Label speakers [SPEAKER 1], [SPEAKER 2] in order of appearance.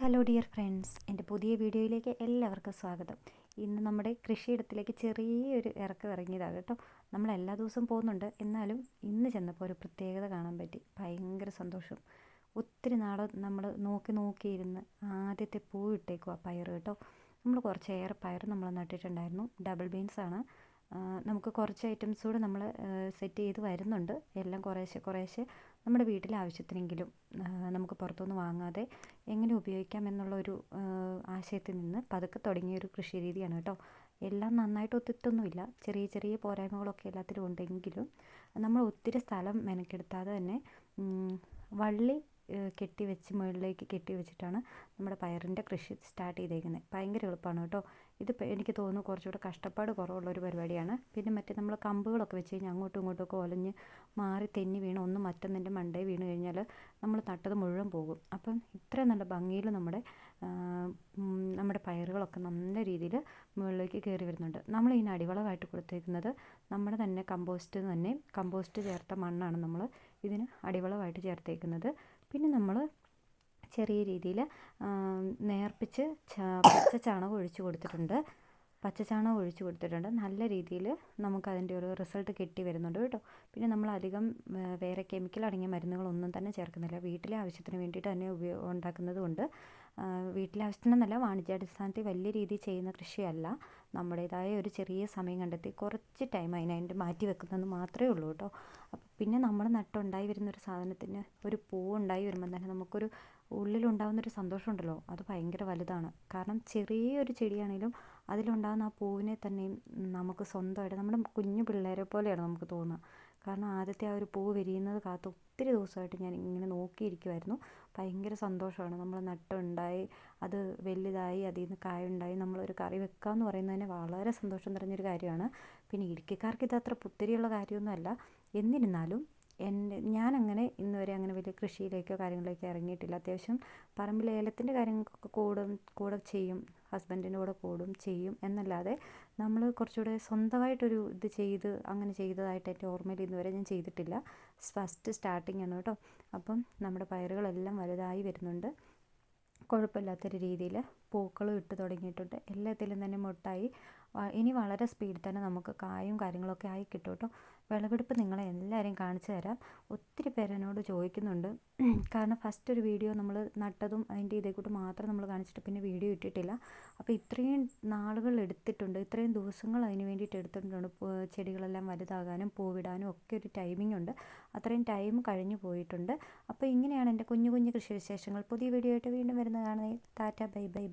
[SPEAKER 1] Hello dear friends എന്റെ പുതിയ വീഡിയോയിലേക്ക് എല്ലാവർക്കും സ്വാഗതം. ഇന്ന് നമ്മുടെ കൃഷിയിടത്തിലേക്ക് ചെറിയൊരു ഇറക്കം ഇറങ്ങിയതാണ് കേട്ടോ. നമ്മൾ എല്ലാ ദിവസവും പോകുന്നുണ്ട്. എന്നാലും ഇന്ന് ചെന്നപ്പോൾ ഒരു പ്രത്യേകത കാണാൻ പറ്റി. ഭയങ്കര സന്തോഷം. ഒത്തിരി നാൾ നമ്മൾ നോക്കി നോക്കിയിരുന്ന് ആദ്യത്തെ പൂ ഇട്ടേക്കുക പയർ കേട്ടോ. നമ്മൾ കുറച്ചേറെ പയർ നമ്മൾ നട്ടിട്ടുണ്ടായിരുന്നു. ഡബിൾ ബീൻസ് ആണ്. നമുക്ക് കുറച്ച് ഐറ്റംസ് കൂടെ നമ്മൾ സെറ്റ് ചെയ്ത് വരുന്നുണ്ട്. എല്ലാം കുറേശ്ശെ കുറേശ്ശെ നമ്മുടെ വീട്ടിലെ ആവശ്യത്തിനെങ്കിലും നമുക്ക് പുറത്തുനിന്ന് വാങ്ങാതെ എങ്ങനെ ഉപയോഗിക്കാം എന്നുള്ള ഒരു ആശയത്തിൽ നിന്ന് പതുക്കെ തുടങ്ങിയ ഒരു കൃഷി രീതിയാണ് കേട്ടോ. എല്ലാം നന്നായിട്ട് ഒത്തിട്ടൊന്നുമില്ല. ചെറിയ ചെറിയ പോരായ്മകളൊക്കെ എല്ലാത്തിലും ഉണ്ടെങ്കിലും നമ്മൾ ഒത്തിരി സ്ഥലം മെനക്കെടുത്താതെ തന്നെ വള്ളി കെട്ടി വെച്ച് മുകളിലേക്ക് കെട്ടി വെച്ചിട്ടാണ് നമ്മുടെ പയറിന്റെ കൃഷി സ്റ്റാർട്ട് ചെയ്തേക്കുന്നത്. ഭയങ്കര എളുപ്പമാണ് കേട്ടോ. ഇത് എനിക്ക് തോന്നുന്നു കുറച്ചുകൂടെ കഷ്ടപ്പാട് കുറവുള്ള ഒരു പരിപാടിയാണ്. പിന്നെ മറ്റേ നമ്മൾ കമ്പുകളൊക്കെ വെച്ച് കഴിഞ്ഞാൽ അങ്ങോട്ടും ഇങ്ങോട്ടും ഒക്കെ ഒലഞ്ഞ് മാറി തെന്നി വീണ് ഒന്ന് മറ്റൊന്നിന്റെ മണ്ടേ വീണ് കഴിഞ്ഞാൽ നമ്മൾ നട്ടത് മുഴുവൻ പോകും. അപ്പം ഇത്ര നല്ല ഭംഗിയിൽ നമ്മുടെ നമ്മുടെ പയറുകളൊക്കെ നല്ല രീതിയിൽ മുകളിലേക്ക് കയറി വരുന്നുണ്ട്. നമ്മൾ ഇതിന് അടിവളമായിട്ട് കൊടുത്തേക്കുന്നത് നമ്മുടെ തന്നെ കമ്പോസ്റ്റ് തന്നെ കമ്പോസ്റ്റ് ചേർത്ത മണ്ണാണ് നമ്മൾ ഇതിന് അടിവളമായിട്ട് ചേർത്തേക്കുന്നത്. പിന്നെ നമ്മൾ ചെറിയ രീതിയിൽ നേർപ്പിച്ച് പച്ച ചാണകം ഒഴിച്ചു കൊടുത്തിട്ടുണ്ട്. പച്ച ചാണകം ഒഴിച്ചു കൊടുത്തിട്ടുണ്ട്. നല്ല രീതിയിൽ നമുക്കതിന്റെ ഒരു റിസൾട്ട് കിട്ടി വരുന്നുണ്ട് കേട്ടോ. പിന്നെ നമ്മൾ അധികം വേറെ കെമിക്കൽ അടങ്ങിയ മരുന്നുകളൊന്നും തന്നെ ചേർക്കുന്നില്ല. വീട്ടിലെ ആവശ്യത്തിന് വേണ്ടിയിട്ട് തന്നെ ഉപയോഗം ഉണ്ടാക്കുന്നത് കൊണ്ട് വീട്ടിലെ ആവശ്യത്തിനെന്നല്ല വാണിജ്യാടിസ്ഥാനത്തിൽ വലിയ രീതിയിൽ ചെയ്യുന്ന കൃഷിയല്ല. നമ്മുടേതായ ഒരു ചെറിയ സമയം കണ്ടെത്തി കുറച്ച് ടൈം അതിനായിട്ട് മാറ്റി വെക്കുന്നത് മാത്രമേ ഉള്ളൂ കേട്ടോ. പിന്നെ നമ്മൾ നട്ടുണ്ടായി വരുന്നൊരു സാധനത്തിന് ഒരു പൂവ് ഉണ്ടായി വരുമ്പോൾ തന്നെ നമുക്കൊരു ഉള്ളിലുണ്ടാകുന്നൊരു സന്തോഷമുണ്ടല്ലോ. അത് ഭയങ്കര വലുതാണ്. കാരണം ചെറിയൊരു ചെടിയാണെങ്കിലും അതിലുണ്ടാകുന്ന ആ പൂവിനെ തന്നെയും നമുക്ക് സ്വന്തമായിട്ട് നമ്മുടെ കുഞ്ഞു പിള്ളേരെ പോലെയാണ് നമുക്ക് തോന്നുക. കാരണം ആദ്യത്തെ ആ ഒരു പൂവ് വിരിയുന്നത് കാത്ത് ഒത്തിരി ദിവസമായിട്ട് ഞാൻ ഇങ്ങനെ നോക്കിയിരിക്കുമായിരുന്നു ഭയങ്കര സന്തോഷമാണ്. നമ്മൾ നട്ടുണ്ടായി അത് വലുതായി അതിൽ നിന്ന് കായുണ്ടായി നമ്മളൊരു കറി വെക്കുക എന്ന് പറയുന്നത് തന്നെ വളരെ സന്തോഷം നിറഞ്ഞൊരു കാര്യമാണ്. പിന്നെ ഇടുക്കിക്കാർക്ക് ഇത് അത്ര പുത്തിരിയുള്ള കാര്യമൊന്നുമല്ല. എന്നിരുന്നാലും എന്റെ ഞാനങ്ങനെ ഇന്ന് വരെ അങ്ങനെ വലിയ കൃഷിയിലേക്കോ കാര്യങ്ങളിലേക്കോ ഇറങ്ങിയിട്ടില്ല. അത്യാവശ്യം പറമ്പിൽ ഏലത്തിന്റെ കാര്യങ്ങൾക്കൊക്കെ കൂടും കൂടെ ചെയ്യും. ഹസ്ബൻഡിന്റെ കൂടെ കൂടും ചെയ്യും എന്നല്ലാതെ നമ്മൾ കുറച്ചുകൂടെ സ്വന്തമായിട്ടൊരു ഇത് ചെയ്ത് അങ്ങനെ ചെയ്തതായിട്ട് എന്റെ ഓർമ്മയിൽ ഇന്നുവരെ ഞാൻ ചെയ്തിട്ടില്ല. ഫസ്റ്റ് സ്റ്റാർട്ടിംഗ് ആണ് കേട്ടോ. അപ്പം നമ്മുടെ പയറുകളെല്ലാം വലുതായി വരുന്നുണ്ട്. കുഴപ്പമില്ലാത്തൊരു രീതിയിൽ പൂക്കളും ഇട്ട് തുടങ്ങിയിട്ടുണ്ട്. എല്ലാത്തിലും തന്നെ മുട്ടായി ഇനി വളരെ സ്പീഡിൽ തന്നെ നമുക്ക് കായും കാര്യങ്ങളൊക്കെ ആയി കിട്ടും കേട്ടോ വിളവെടുപ്പ് നിങ്ങളെ എല്ലാവരെയും കാണിച്ചു തരാം. ഒത്തിരി പേര് എന്നോട് ചോദിക്കുന്നുണ്ട്. കാരണം ഫസ്റ്റ് ഒരു വീഡിയോ നമ്മൾ നട്ടതും അതിന്റെ ഇതേ കൂട്ട് മാത്രം നമ്മൾ കാണിച്ചിട്ട് പിന്നെ വീഡിയോ ഇട്ടിട്ടില്ല. അപ്പോൾ ഇത്രയും നാളുകൾ എടുത്തിട്ടുണ്ട് ഇത്രയും ദിവസങ്ങൾ അതിന് വേണ്ടിയിട്ട് എടുത്തിട്ടുണ്ട്. ചെടികളെല്ലാം വലുതാകാനും പൂവിടാനും ഒക്കെ ഒരു ടൈമിംഗ് ഉണ്ട്. അത്രയും ടൈം കഴിഞ്ഞു പോയിട്ടുണ്ട്. അപ്പോൾ ഇങ്ങനെയാണ് എന്റെ കുഞ്ഞു കുഞ്ഞു കൃഷി വിശേഷങ്ങൾ പുതിയ വീഡിയോ ആയിട്ട് വീണ്ടും വരുന്നതാണ് ടാറ്റ ബൈ ബൈ.